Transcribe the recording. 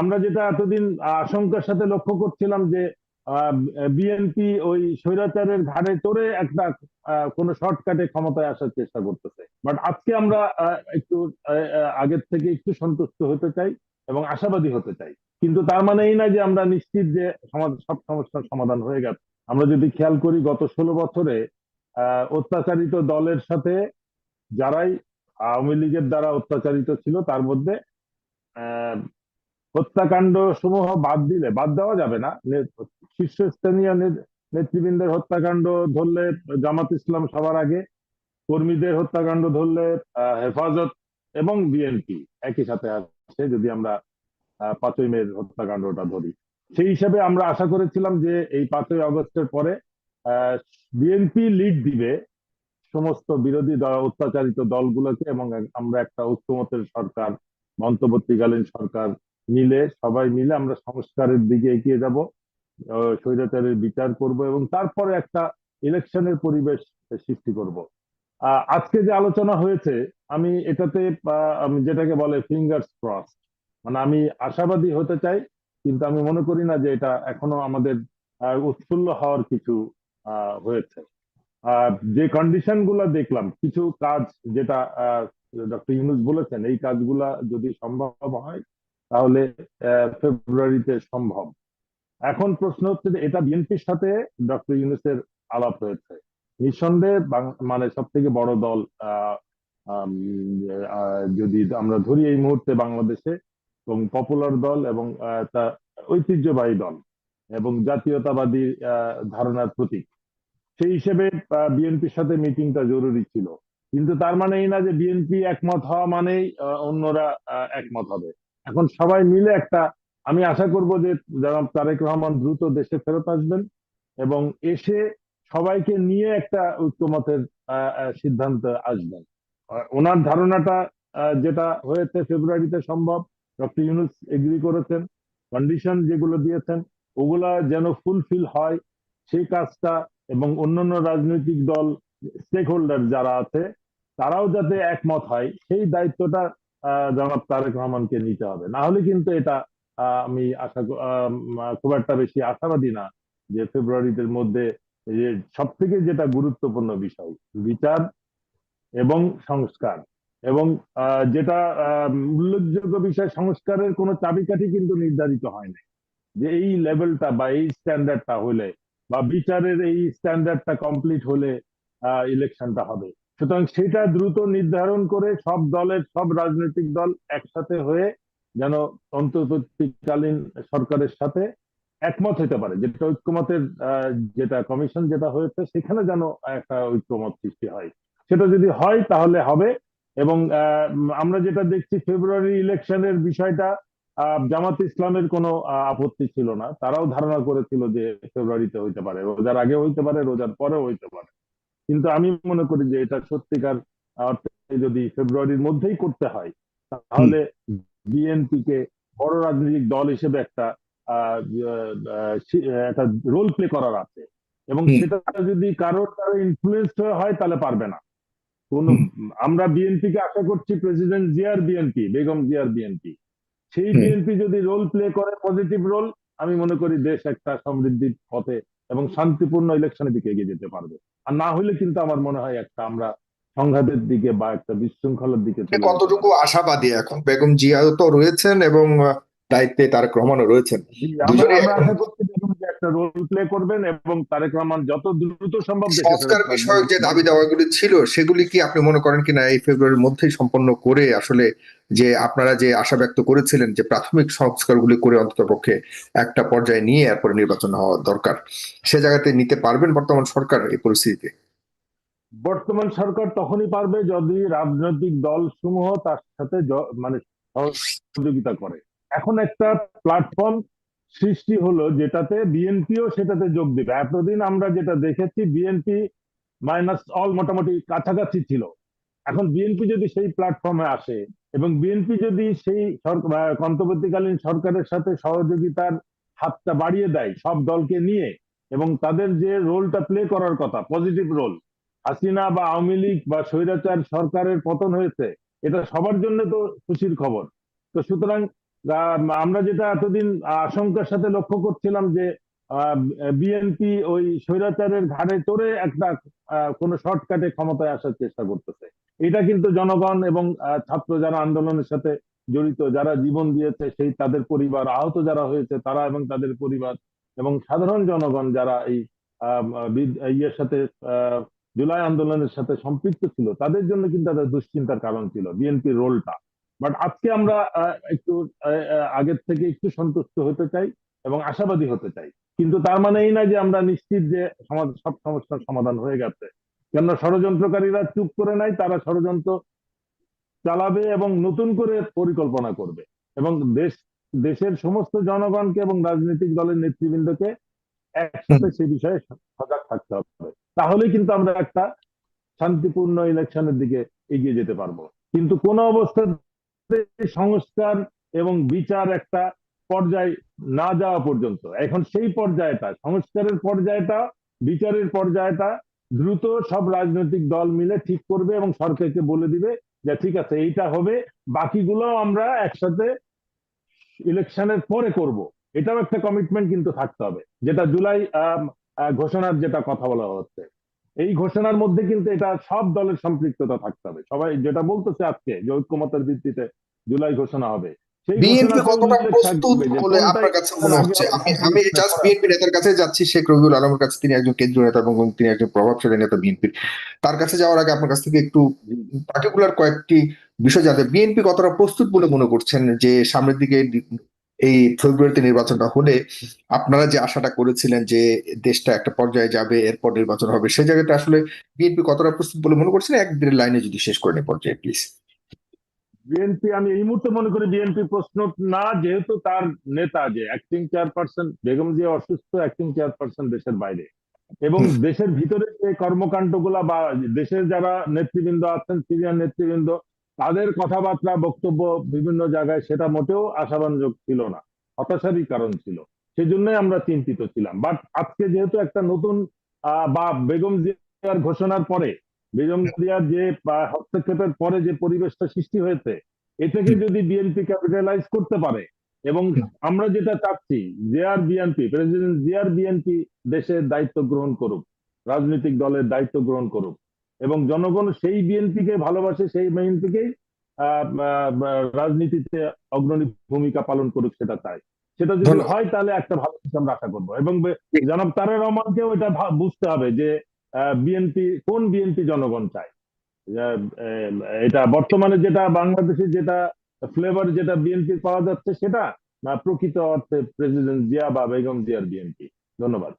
আমরা যেটা এতদিন আশঙ্কার সাথে লক্ষ্য করছিলাম যে বিএনপি ওই স্বৈরাচারের ঘাড়ে চড়ে একটা কোনো শর্টকাটে ক্ষমতায় আসার চেষ্টা করতেছে। বাট আজকে আমরা একটু আগের থেকে একটু সন্তুষ্ট হতে চাই এবং আশাবাদী হতে চাই। কিন্তু তার মানে এই না যে আমরা নিশ্চিত যে সব সমস্যার সমাধান হয়ে গেছে। আমরা যদি খেয়াল করি গত ষোলো বছরে অত্যাচারিত দলের সাথে যারাই আওয়ামী লীগের দ্বারা অত্যাচারিত ছিল, তার মধ্যে হত্যাকাণ্ড সমূহ বাদ দিলে, বাদ দেওয়া যাবে না। শীর্ষস্থানীয় নেতৃবৃন্দের হত্যাকাণ্ড ধরলে জামাত ইসলাম সবার আগে, কর্মীদের হত্যাকাণ্ড ধরলে হেফাজত এবং বিএনপি একই সাথে আসছে যদি আমরা পাঁচই মের হত্যাকাণ্ডটা ধরি। সেই হিসাবে আমরা আশা করেছিলাম যে এই পাঁচই আগস্টের পরে বিএনপি লিড দিবে সমস্ত বিরোধী অত্যাচারিত দলগুলোকে এবং আমরা একটা ঐক্যমতের সরকার, অন্তর্বর্তীকালীন সরকার মিলে, সবাই মিলে আমরা সংস্কারের দিকে এগিয়ে যাব স্বৈরাচারের বিচার করব এবং তারপরে একটা ইলেকশনের পরিবেশ সৃষ্টি করব। আজকে যে আলোচনা হয়েছে, আমি এটাতে যেটাকে বলে ফিঙ্গার্স ক্রস মানে আমি আশাবাদী হতে চাই, কিন্তু আমি মনে করি না যে এটা এখনও আমাদের উৎফুল্ল হওয়ার কিছু হয়েছে। যে কন্ডিশনগুলা দেখলাম, কিছু কাজ যেটা ডক্টর ইউনুস বলেছেন, এই কাজগুলা যদি সম্ভব হয় তাহলে ফেব্রুয়ারিতে সম্ভব। এখন প্রশ্ন হচ্ছে যে, এটা বিএনপির সাথে ডক্টর ইউনুসের আলাপ হয়েছে। নিঃসন্দেহে মানে সব থেকে বড় দল যদি আমরা ধরি এই মুহূর্তে বাংলাদেশে, এবং পপুলার দল এবং তা ঐতিহ্যবাহী দল এবং জাতীয়তাবাদী ধারণার প্রতীক। সেই হিসেবে বিএনপির সাথে মিটিংটা জরুরি ছিল। কিন্তু তার মানে এই না যে বিএনপি একমত হওয়া মানেই অন্যরা একমত হবে। এখন সবাই মিলে একটা, আমি আশা করব যে জনাব তারেক রহমান দ্রুত দেশে ফেরত আসবেন এবং এসে সবাইকে নিয়ে একটা ঐক্যমতের সিদ্ধান্ত আসবেন ওনার ধারণাটা যেটা হয়েছে ফেব্রুয়ারিতে সম্ভব, ডক্টর ইউনুস এগ্রি করেছেন কন্ডিশন যেগুলো দিয়েছেন, ওগুলা যেন ফুলফিল হয় সেই কাজটা এবং অন্যান্য রাজনৈতিক দল স্টেক হোল্ডার যারা আছে, তারাও যাতে একমত হয়, সেই দায়িত্বটা জনাব তারেক রহমানকে নিতে হবে। না হলে কিন্তু এটা আমি আশা খুব একটা বেশি আশাবাদী না যে ফেব্রুয়ারিদের মধ্যে সব থেকে যেটা গুরুত্বপূর্ণ বিষয়, বিচার এবং সংস্কার। এবং যেটা উল্লেখযোগ্য বিষয়, সংস্কারের কোনো চাবিকাঠি কিন্তু নির্ধারিত হয় না যে এই লেভেলটা বা এই স্ট্যান্ডার্ডটা হলে বা বিচারের এই স্ট্যান্ডার্ডটা কমপ্লিট হলে ইলেকশনটা হবে। সুতরাং সেটা দ্রুত নির্ধারণ করে সব দলের সব রাজনৈতিক দল একসাথে হয়ে যেন অন্তর্বর্তীকালীন সরকারের সাথে একমত হতে পারে। যেটা ঐক্যমতের যেটা কমিশন যেটা হয়েছে, সেখানে যেন একটা ঐক্যমত সৃষ্টি হয়। সেটা যদি হয় তাহলে হবে এবং আমরা যেটা দেখছি ফেব্রুয়ারি ইলেকশনের বিষয়টা জামাত ইসলামের কোনো আপত্তি ছিল না। তারাও ধারণা করেছিল যে ফেব্রুয়ারিতে হইতে পারে। রোজার আগে হইতে পারে, রোজার পরেও হইতে পারে। কিন্তু আমি মনে করি যে এটা সত্যিকার অর্থে যদি ফেব্রুয়ারির মধ্যেই করতে হয় তাহলে বিএনপি কে বড় রাজনৈতিক দল হিসেবে একটা একটা রোল প্লে করার আছে। এবং সেটা যদি কারোর দ্বারা ইনফ্লুয়েন্স হয় তাহলে পারবে না। কোন আমরা বিএনপি কে আশা করছি প্রেসিডেন্ট জিয়ার বিএনপি বেগম জিয়ার বিএনপি। সেই বিএনপি যদি রোল প্লে করে পজিটিভ রোল আমি মনে করি দেশ একটা সমৃদ্ধির পথে এবং শান্তিপূর্ণ ইলেকশনের দিকে এগিয়ে যেতে পারবে। আর না হলে কিন্তু আমার মনে হয় একটা আমরা সংঘাতের দিকে বা একটা বিশৃঙ্খলার দিকে কতটুকু আশাবাদী এখন। বেগম জিয়াও তো রয়েছেন এবং দায়িত্বে তার ক্রমানো রয়েছেন। একটা রোল প্লে করবেন এবং তারেক রহমান যত দ্রুত সম্ভব সংস্কার বিষয়ক যে দাবি দাওয়াগুলি ছিল সেগুলি কি আপনি মনে করেন কিনা এই ফেব্রুয়ারির মধ্যেই সম্পন্ন করে আসলে যে আপনারা যে আশা ব্যক্ত করেছিলেন যে প্রাথমিক সংস্কারগুলি করে অন্ততপক্ষে একটা পর্যায়ে নিয়ে এরপরে নির্বাচন হওয়া দরকার সে জায়গাতে নিতে পারবেন বর্তমান সরকার এই পরিস্থিতিতে? বর্তমান সরকার তখনই পারবে যদি রাজনৈতিক দল সমূহ তার সাথে মানে সহযোগিতা করে। এখন একটা প্ল্যাটফর্ম সৃষ্টি হলো যেটাতে বিএনপিও সেটাতে যোগ দিবে। এতদিন আমরা যেটা দেখেছি, বিএনপি মাইনাস অল মোটামুটি কাছাকাছি ছিল। এখন বিএনপি যদি সেই প্ল্যাটফর্মে আসে এবং বিএনপি যদি সেই অন্তর্বর্তীকালীন সরকারের সাথে সহযোগিতার হাতটা বাড়িয়ে দেয় সব দলকে নিয়ে এবং তাদের যে রোলটা প্লে করার কথা পজিটিভ রোল হাসিনা বা আওয়ামী লীগ বা স্বৈরাচার সরকারের পতন হয়েছে, এটা সবার জন্য তো খুশির খবর। তো সুতরাং আমরা যেটা এতদিন আশঙ্কার সাথে লক্ষ্য করছিলাম যে বিএনপি ওই স্বৈরাচারের ঘাড়ে চড়ে একটা কোনো শর্টকাটে ক্ষমতায় আসার চেষ্টা করতেছে। এটা কিন্তু জনগণ এবং ছাত্র যারা আন্দোলনের সাথে জড়িত, যারা জীবন দিয়েছে, সেই তাদের পরিবার, আহত যারা হয়েছে, তারা এবং তাদের পরিবার এবং সাধারণ জনগণ যারা এই ইয়ের সাথে জুলাই আন্দোলনের সাথে সম্পৃক্ত ছিল, তাদের জন্য কিন্তু তাদের দুশ্চিন্তার কারণ ছিল, বিএনপির রোলটা। বাট আজকে আমরা একটু আগের থেকে একটু সন্তুষ্ট হতে চাই এবং আশাবাদী হতে চাই। কিন্তু তার মানে এই না যে আমরা নিশ্চিত যে সমাজ- সব সমস্যার সমাধান হয়ে গেছে। কেননা ষড়যন্ত্রকারীরা চুপ করে নাই তারা ষড়যন্ত্র চালাবে এবং নতুন করে পরিকল্পনা করবে। এবং দেশ দেশের সমস্ত জনগণকে এবং রাজনৈতিক দলের নেতৃবৃন্দকে একসাথে সে বিষয়ে সজাগ থাকতে হবে। তাহলেই কিন্তু আমরা একটা শান্তিপূর্ণ ইলেকশনের দিকে এগিয়ে যেতে পারব। কিন্তু কোন অবস্থাতে সংস্কার এবং বিচার একটা পর্যায়ে না যাওয়া পর্যন্ত। এখন সেই পর্যায়টা, সংস্কারের পর্যায়টা, বিচারের পর্যায়টা দ্রুত সব রাজনৈতিক দল মিলে ঠিক করবে এবং সরকারকে বলে দিবে যে, ঠিক আছে, এইটা হবে বাকিগুলো আমরা একসাথে ইলেকশনের পরে করব। এটাও একটা কমিটমেন্ট কিন্তু থাকতে হবে, যেটা জুলাই ঘোষণার যেটা কথা বলা হচ্ছে। এই ঘোষণার মধ্যে কিন্তু এটা সব দলের সম্পৃক্ততা থাকতে হবে। সবাই যেটা বলতেছে আজকে যে ঐক্যমতের ভিত্তিতে জুলাই ঘোষণা হবে বিএনপি কতটা প্রস্তুত বলে আপনার কাছে মনে হচ্ছে? আমি আমি জাস্ট বিএনপি নেতার কাছে যাচ্ছি শেখ রবিউল আলমের কাছে। তিনি একজন কেন্দ্রীয় নেতা এবং তিনি একজন প্রভাবশালী নেতা বিএনপির। তার কাছে যাওয়ার আগে আপনার কাছ থেকে একটু পার্টিকুলার কয়েকটি বিষয় জানতে বিএনপি কতটা প্রস্তুত বলে মনে করছেন যে সামনের দিকে এই ফেব্রুয়ারিতে নির্বাচনটা হলে আপনারা যে আশাটা করেছিলেন যে দেশটা একটা পর্যায়ে যাবে এরপর নির্বাচন হবে সেই জায়গাটা আসলে বিএনপি কতটা প্রস্তুত বলে মনে করছেন? এক দেড় লাইনে যদি শেষ করেন এই পর্যায়ে প্লিজ বিএনপি আমি এই মুহূর্তে মনে করি বিএনপি প্রশ্ন না যেহেতু তার নেতা যে অ্যাক্টিং চেয়ারপারসন বেগম জিয়া অসুস্থ অ্যাক্টিং চেয়ারপারসন দেশের বাইরে। এবং দেশের ভিতরে যে কর্মকাণ্ডগুলা বা দেশের যারা নেতৃবৃন্দ আছেন সিনিয়র নেতৃবৃন্দ তাদের কথাবার্তা বক্তব্য বিভিন্ন জায়গায় সেটা মোটেও আশাবাঞ্জক ছিল না হতাশারই কারণ ছিল। সেজন্যই আমরা চিন্তিত ছিলাম। বাট আজকে যেহেতু একটা নতুন বা বেগম জিয়ার ঘোষণার পরে বেগম জিয়ার যে হস্তক্ষেপের পরে যে পরিবেশটা সৃষ্টি হয়েছে এটাকে যদি বিএনপি ক্যাপিটালাইজ করতে পারে এবং আমরা যেটা চাচ্ছি জিয়ার বিএনপি প্রেসিডেন্ট জিয়ার বিএনপি দেশের দায়িত্ব গ্রহণ করুক রাজনৈতিক দলের দায়িত্ব গ্রহণ করুক এবং জনগণ সেই বিএনপিকে ভালোবাসে সেই বিএনপিকেই রাজনীতিতে অগ্রণী ভূমিকা পালন করুক সেটা চাই সেটা যদি হয় তাহলে একটা ভালো কিছু আমরা আশা করব। এবং জনাব তারেক রহমানকেও এটা বুঝতে হবে যে বিএনপি কোন বিএনপি জনগণ চায়? এটা বর্তমানে যেটা বাংলাদেশে যেটা ফ্লেভার যেটা বিএনপি পাওয়া যাচ্ছে সেটা না প্রকৃত অর্থে প্রেসিডেন্ট জিয়া বা বেগম জিয়ার বিএনপি? ধন্যবাদ।